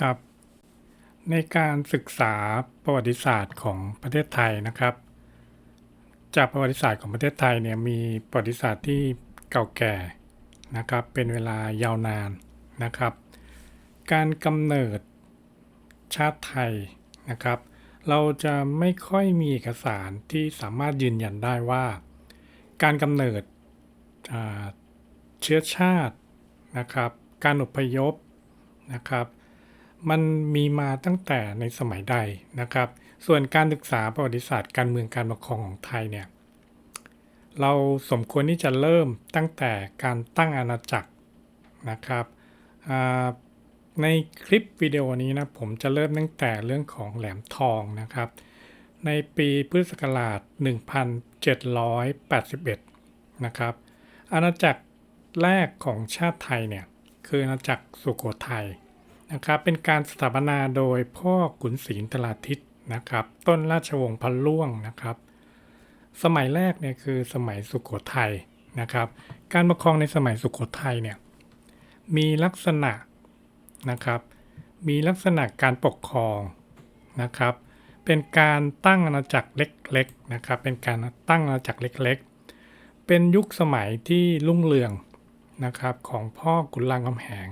ครับ ในการศึกษาประวัติศาสตร์ของประเทศไทยนะครับ จากประวัติศาสตร์ของประเทศไทยเนี่ยมีประวัติศาสตร์ที่เก่าแก่นะครับ เป็นเวลายาวนานนะครับ การกำเนิดชาติไทยนะครับ เราจะไม่ค่อยมีเอกสารที่สามารถยืนยันได้ว่า การกำเนิดเชื้อชาตินะครับ การอพยพนะครับ มันมีมาตั้งแต่ในสมัยใดนะครับ ส่วนการศึกษาประวัติศาสตร์การเมืองการปกครองของไทยเนี่ยเราสมควรที่จะเริ่มตั้งแต่การตั้งอาณาจักรนะครับ ในคลิปวิดีโอนี้นะผมจะเริ่มตั้งแต่เรื่องของแหลมทองนะครับ ในปีพุทธศักราช 1781 นะครับ อาณาจักรแรกของชาติไทยเนี่ยคืออาณาจักรสุโขทัย นะครับเป็นการสถาปนาโดยพ่อขุนศรีนทราทิตนะครับ ต้นราชวงศ์พันล่วงนะครับ สมัยแรกเนี่ยคือสมัยสุโขทัยนะครับ การปกครองในสมัยสุโขทัยเนี่ยมีลักษณะนะครับ มีลักษณะการปกครองนะครับ เป็นการตั้งอาณาจักรเล็กๆนะครับ เป็นการตั้งอาณาจักรเล็กๆ เป็นยุคสมัยที่รุ่งเรืองนะครับของพ่อขุนรามคำแหง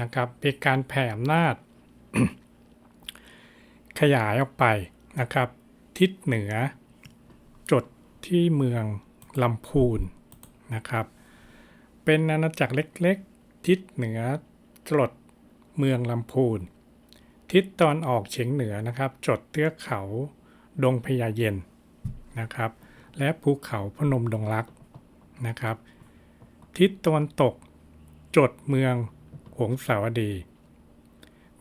นะครับเป็นการแผ่อำนาจ ขยายออกไปนะครับ ทิศเหนือ จดที่เมืองลำพูนนะครับ เป็นอาณาจักรเล็กๆ ทิศเหนือจดเมืองลำพูน ทิศตอนออกเฉียงเหนือนะครับ จดเทือกเขาดงพญาเย็นนะครับ และภูเขาพนมดงรักนะครับ ทิศตะวันตกจดเมือง หงสาวดี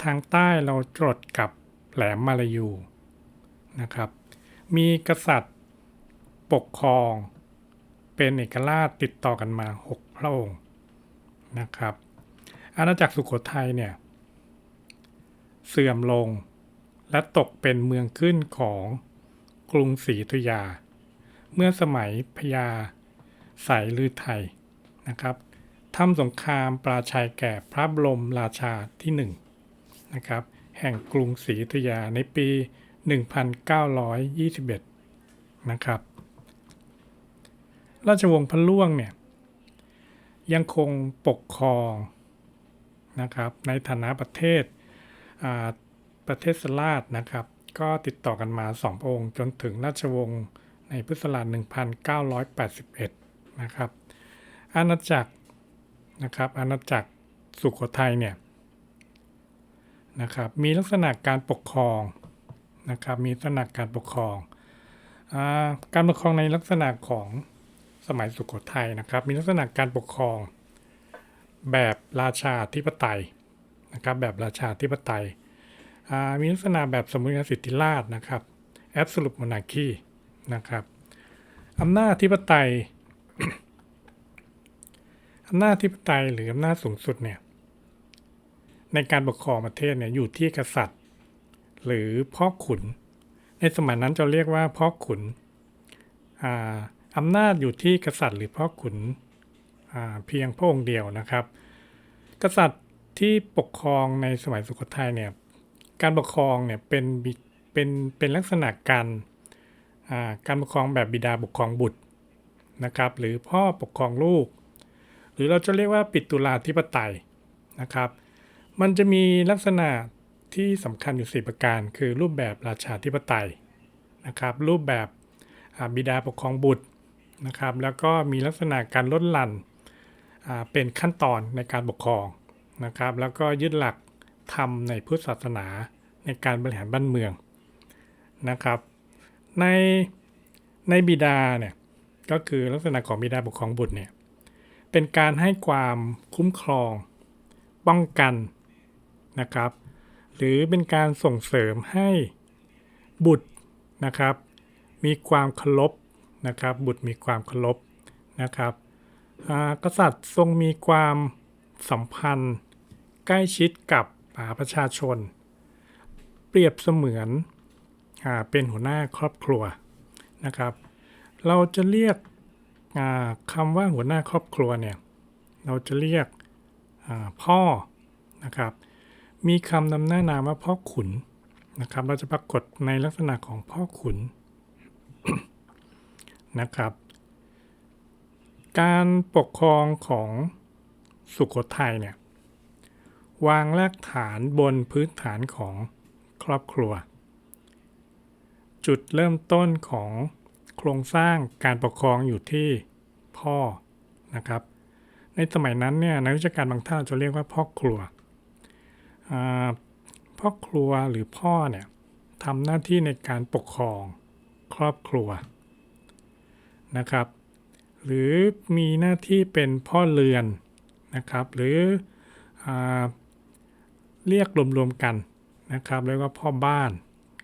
ทางใต้เราจดกับแหลมมาลายูนะครับ มีกษัตริย์ปกครอง เป็นเอกราชติดต่อกันมา 6 พระองค์นะครับ อาณาจักรสุโขทัยเนี่ยเสื่อมลงและตกเป็นเมืองขึ้นของกรุงศรีอยุธยา เมื่อสมัยพญาสายลือไทยนะครับ ทำสงครามปราชัยแก่พระบรมราชาที่หนึ่งนะครับแห่งกรุงศรีอยุธยาในปี 1921 นะครับ ราชวงศ์พระล่วงเนี่ยยังคงปกครองนะครับในฐานะประเทศอาประเทศสลาดนะครับ ก็ติดต่อกันมาสองพระองค์ จนถึงราชวงศ์ในพุทธศักราช1981 นะครับ อาณาจักร นะครับอาณาจักรสุโขทัยเนี่ยนะครับมีลักษณะการปกครองนะครับมีลักษณะการปกครองอการปกครองในลักษณะของสมัยสุโขทัยนะครับมีลักษณะการปกครองแบบราชาธิปไตยนะครับแบบราชาธิปไตยมีลักษณะแบบสมมุติสิทธิราชนะครับ absolute monarchy นะครับอำนาจธิปไตย อำนาจธิปไตยหรืออำนาจสูงสุดเนี่ยในการปกครองประเทศเนี่ยอยู่ที่กษัตริย์ หรือพ่อขุน ในสมัยนั้นจะเรียกว่าพ่อขุนอำนาจอยู่ที่กษัตริย์หรือพ่อขุนเพียงพระองค์เดียวนะครับ กษัตริย์ที่ปกครองในสมัยสุโขทัยเนี่ยการปกครองเนี่ยเป็นเป็นเป็นลักษณะการการปกครองแบบบิดาปกครองบุตรนะครับ หรือพ่อปกครองลูก รือเราจะเรียกว่าปิดตุลาธิปไตยนะครับ มันจะมีลักษณะที่สำคัญอยู่ 4 ประการ คือรูปแบบราชาธิปไตยนะครับ รูปแบบบิดาปกครองบุตรนะครับ แล้วก็มีลักษณะการลดหลั่นอ่าเป็นขั้นตอนในการปกครองนะครับ แล้วก็ยึดหลักธรรมในพุทธศาสนาในการบริหารบ้านเมืองนะครับ ในในบิดาเนี่ยก็คือลักษณะของบิดาปกครองบุตรเนี่ย เป็นการให้ความคุ้มครอง ป้องกันนะครับ หรือเป็นการส่งเสริมให้บุตรนะครับ มีความเคารพนะครับ บุตรมีความเคารพนะครับอากษัตริย์ทรงมีความสัมพันธ์ ใกล้ชิดกับประชาชน เปรียบเสมือนอเป็นหัวหน้าครอบครัวนะครับ เราจะเรียก คำว่าหัวหน้าครอบครัวเนี่ยเราจะเรียกพ่อนะครับมีคำนำหน้านามว่าพ่อขุนนะครับเราจะปรากฏในลักษณะของพ่อขุนนะครับ การปกครองของสุโขทัยเนี่ยวางรากฐานบนพื้นฐานของครอบครัว จุดเริ่มต้นของ โครงสร้างการปกครองอยู่ที่พ่อนะครับ ในสมัยนั้นเนี่ยนักวิชาการบางท่านจะเรียกว่าพ่อครัวพ่อครัวหรือพ่อเนี่ยทำหน้าที่ในการปกครองครอบครัวนะครับ หรือมีหน้าที่เป็นพ่อเรือนนะครับ หรืออเรียกรวมๆกันนะครับเรียกว่าพ่อบ้าน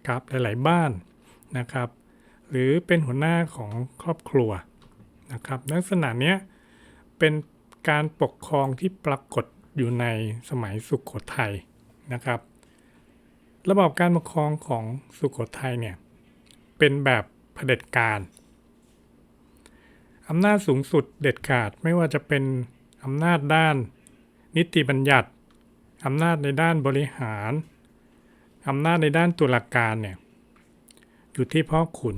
ครับหลายๆบ้านนะครับ หรือเป็นหัวหน้าของครอบครัวนะครับลักษณะเนี้ยเป็นการปกครองที่ปรากฏอยู่ในสมัยสุขโขทัยนะครับ ระบอบการปกครองของสุขโขทัยเนี่ยเป็นแบบเผด็จการอำนาจสูงสุดเด็ดขาดไม่ว่าจะเป็นอำนาจด้านนิติบัญญัติอำนาจในด้านบริหารอำนาจในด้านตุลาการเนี่ยอยู่ที่พ่อขุน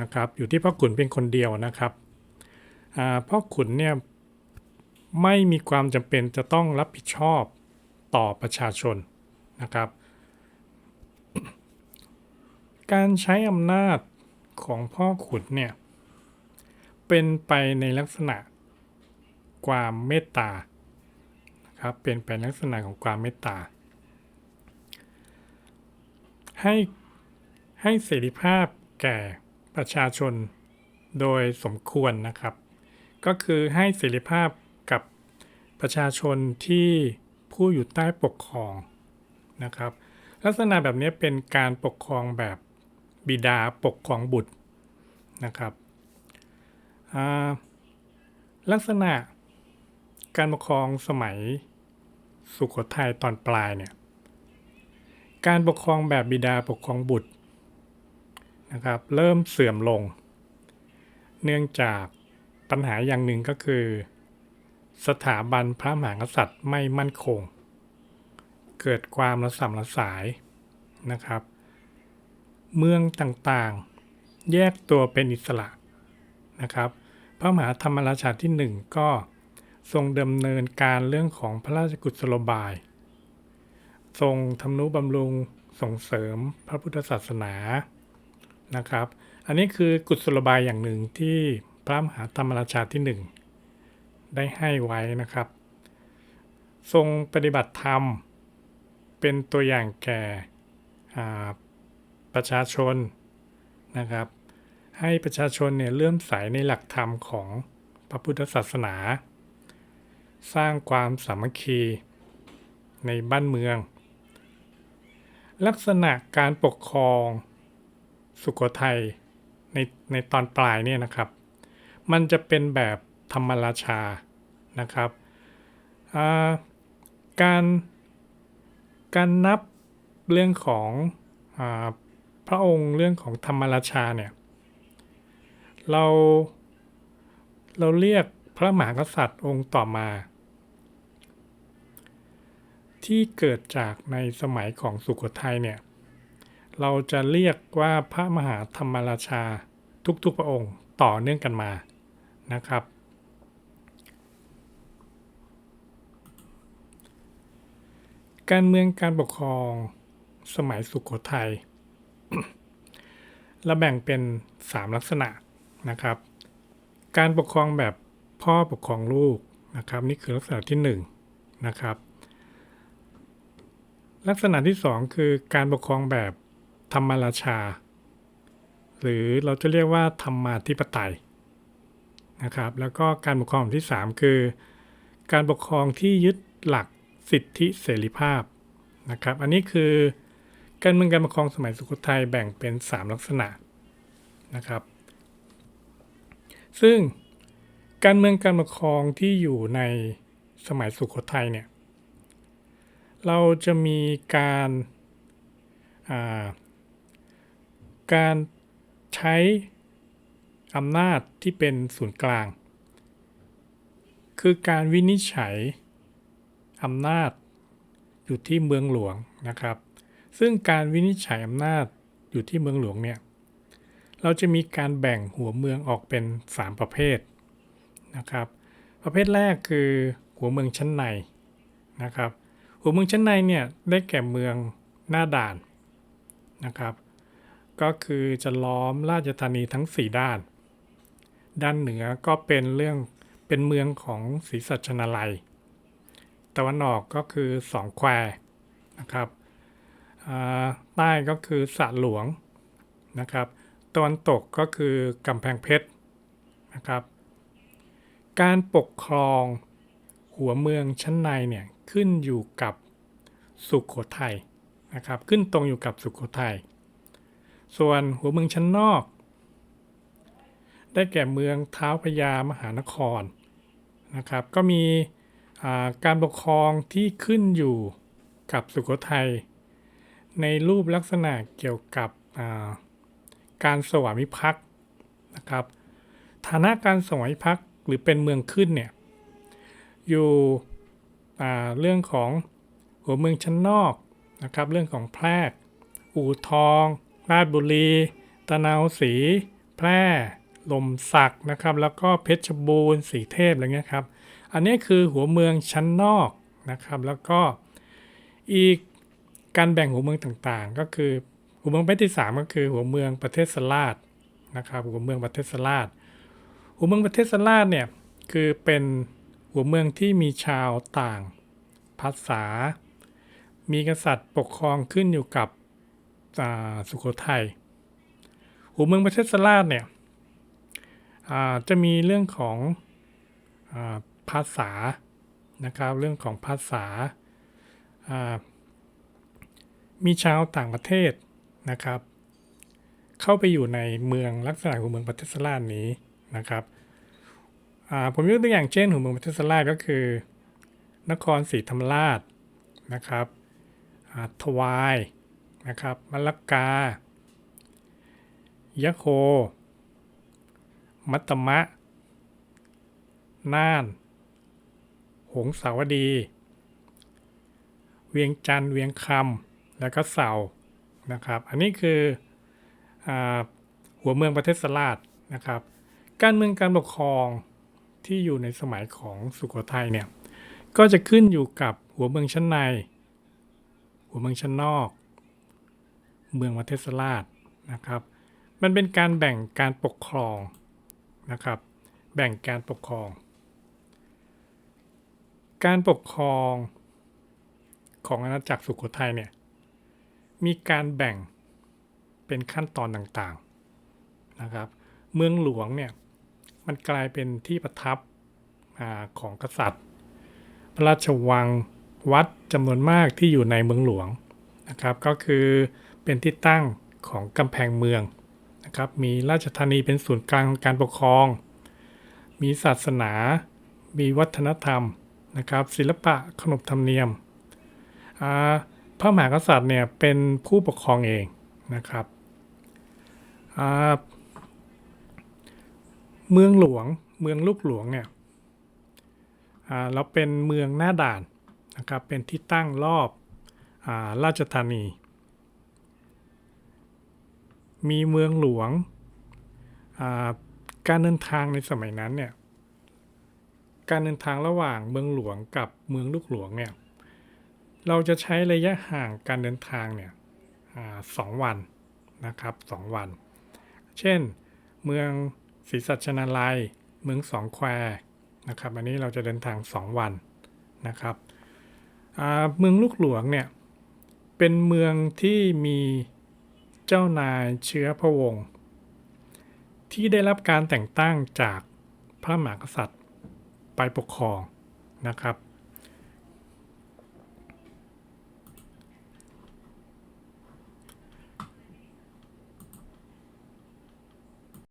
นะครับ อยู่ที่พ่อขุนเป็นคนเดียวนะครับพ่อขุนเนี่ยไม่มีความจำเป็นจะต้องรับผิดชอบต่อประชาชนนะครับ การใช้อำนาจของพ่อขุนเนี่ยเป็นไปในลักษณะความเมตตาครับเป็นไปในลักษณะของความเมตตา ให้ให้เสรีภาพแก่ ประชาชนโดยสมควรนะครับ ก็คือให้เสรีภาพกับประชาชนที่ผู้อยู่ใต้ปกครองนะครับ ลักษณะแบบนี้เป็นการปกครองแบบบิดาปกครองบุตรนะครับลักษณะการปกครองสมัยสุขโขทัยตอนปลายเนี่ยการปกครองแบบบิดาปกครองบุตร นะครับเริ่มเสื่อมลง เนื่องจากปัญหาอย่างหนึ่งก็คือ สถาบันพระมหากษัตริย์ไม่มั่นคง เกิดความระส่ำระสายนะครับ เมืองต่างๆแยกตัวเป็นอิสระนะครับ พระมหาธรรมราชาที่หนึ่งก็ทรงดำเนินการเรื่องของพระราชกุศโลบาย ทรงทำนุบำรุงส่งเสริมพระพุทธศาสนา นะครับ อันนี้คือกุศโลบายอย่างหนึ่งที่พระมหาธรรมราชาที่หนึ่งได้ให้ไว้นะครับ ทรงปฏิบัติธรรมเป็นตัวอย่างแก่ประชาชนนะครับ ให้ประชาชนเนี่ยเลื่อมใสในหลักธรรมของพระพุทธศาสนา สร้างความสามัคคีในบ้านเมือง ลักษณะการปกครอง สุโขทัยในในตอนปลายเนี่ยนะครับ มันจะเป็นแบบธรรมราชานะครับ การการนับเรื่องของอพระองค์เรื่องของธรรมราชาเนี่ยเราเราเรียกพระมหากษัตริย์องค์ต่อมา ที่เกิดจากในสมัยของสุโขทัยเนี่ย เราจะเรียกว่าพระมหาธรรมราชาทุกๆพระองค์ต่อเนื่องกันมานะครับ การเมืองการปกครองสมัยสุขโขทัยเราแบ่งเป็น 3 ลักษณะนะครับ การปกครองแบบพ่อปกครองลูกนะครับ นี่คือลักษณะที่1นงนะครับ ลักษณะที่ 2 คือการปกครองแบบ ธรรมราชา หรือเราจะเรียกว่าธรรมาธิปไตยนะครับ แล้วก็การปกครองที่ 3 คือ การปกครองที่ยึดหลักสิทธิเสรีภาพนะครับ อันนี้คือการเมืองการปกครองสมัยสุโขทัยแบ่งเป็น 3 ลักษณะนะครับ ซึ่งการเมืองการปกครองที่อยู่ในสมัยสุโขทัยเนี่ย เราจะมีการา การใช้อำนาจที่เป็นศูนย์กลาง คือการวินิจฉัยอำนาจอยู่ที่เมืองหลวงนะครับ ซึ่งการวินิจฉัยอำนาจอยู่ที่เมืองหลวงเนี่ยเราจะมีการแบ่งหัวเมืองออกเป็น 3 ประเภทนะครับ ประเภทแรกคือหัวเมืองชั้นในนะครับ หัวเมืองชั้นในเนี่ยได้แก่เมืองหน้าด่านนะครับ ก็คือจะล้อมราชธานีทั้ง 4 ด้าน ด้านเหนือก็เป็นเรื่องเป็นเมืองของศรีสัชนาลัย ตะวันออกก็คือสองแควนะครับอ่าใต้ก็คือสระหลวงนะครับตะวันตกก็คือกำแพงเพชรนะครับ การปกครองหัวเมืองชั้นในเนี่ยขึ้นอยู่กับสุขโขทัยนะครับ ขึ้นตรงอยู่กับสุขโขทัย ส่วนหัวเมืองชั้นนอก ได้แก่เมืองเท้าวพญามหานครนะครับ ก็มีการปกครองที่ขึ้นอยู่กับสุโขทัย ในรูปลักษณะเกี่ยวกับาการสวามิภักดิ์นะครับฐานะการสวามิภักดิ์หรือเป็นเมืองขึ้นเนี่ยอยู่อ่เรื่องของหัวเมืองชั้นนอกนะครับ เรื่องของแพรกอู่ทอง ราชบุรี ตะนาวศรีแพร่ลมสักนะครับ แล้วก็เพชรบูรณ์สีเทพอะไรเงี้ยครับ อันนี้คือหัวเมืองชั้นนอกนะครับ แล้วก็อีกการแบ่งหัวเมืองต่างๆ ก็คือหัวเมืองประเทที่สามก็คือหัวเมืองประเทศสลาดนะครับ หัวเมืองประเทศสลาดหัวเมืองประเทศสลาดเนี่ยคือเป็นหัวเมืองที่มีชาวต่างภาษา มีกษัตริย์ปกครองขึ้นอยู่กับ สุโขทัยหัวเมืองประเทศสลาดเนี่ยจะมีเรื่องของอภาษานะครับเรื่องของภาษา มีชาวต่างประเทศนะครับ เข้าไปอยู่ในเมืองลักษณะของเมืองประเทศสลาดนี้นะครับผมยกตัวอย่างเช่นหัวเมืองประเทศสลาดก็คือ นครศรีธรรมราชนะครับทวาย นะครับมะละกายะโค มัตตมะ น่าน หงสาวดี เวียงจันทร์เวียงคำแล้วก็เสานะครับ อันนี้คืออหัวเมืองประเทศสลาดนะครับ การเมืองการปกครองที่อยู่ในสมัยของสุโขทัยเนี่ย ก็จะขึ้นอยู่กับหัวเมืองชั้นใน หัวเมืองชั้นนอก เมืองประเทสลาดนะครับ มันเป็นการแบ่งการปกครองนะครับ แบ่งการปกครอง การปกครองของอาณาจักรสุโขทัยเนี่ยมีการแบ่งเป็นขั้นตอนต่างๆนะครับ เมืองหลวงเนี่ยมันกลายเป็นที่ประทับอของกษัตริย์ พระราชวังวัดจำนวนมากที่อยู่ในเมืองหลวงนะครับ ก็คือ เป็นที่ตั้งของกำแพงเมืองนะครับ มีราชธานีเป็นศูนย์กลางของการปกครอง มีศาสนา มีวัฒนธรรมนะครับ ศิลปะขนบธรรมเนียมอ่าพระมหากษัตริย์เนี่ยเป็นผู้ปกครองเองนะครับอ่าเมืองหลวงเมืองลูกหลวงเนี่ยอ่าเราเป็นเมืองหน้าด่านนะครับเป็นที่ตั้งรอบอาราชธานี มีเมืองหลวง การเดินทางในสมัยนั้นเนี่ย การเดินทางระหว่างเมืองหลวงกับเมืองลูกหลวงเนี่ย เราจะใช้ระยะห่างการเดินทางเนี่ยอสองวันนะครับสองวัน เช่น เมืองศรีสัชนาลัย เมืองสองแควนะครับ อันนี้เราจะเดินทางสองวันนะครับเมืองลูกหลวงเนี่ย เป็นเมืองที่มี เจ้านายเชื้อพระวงศ์ที่ได้รับการแต่งตั้งจากพระมหากษัตริย์ไปปกครองนะครับ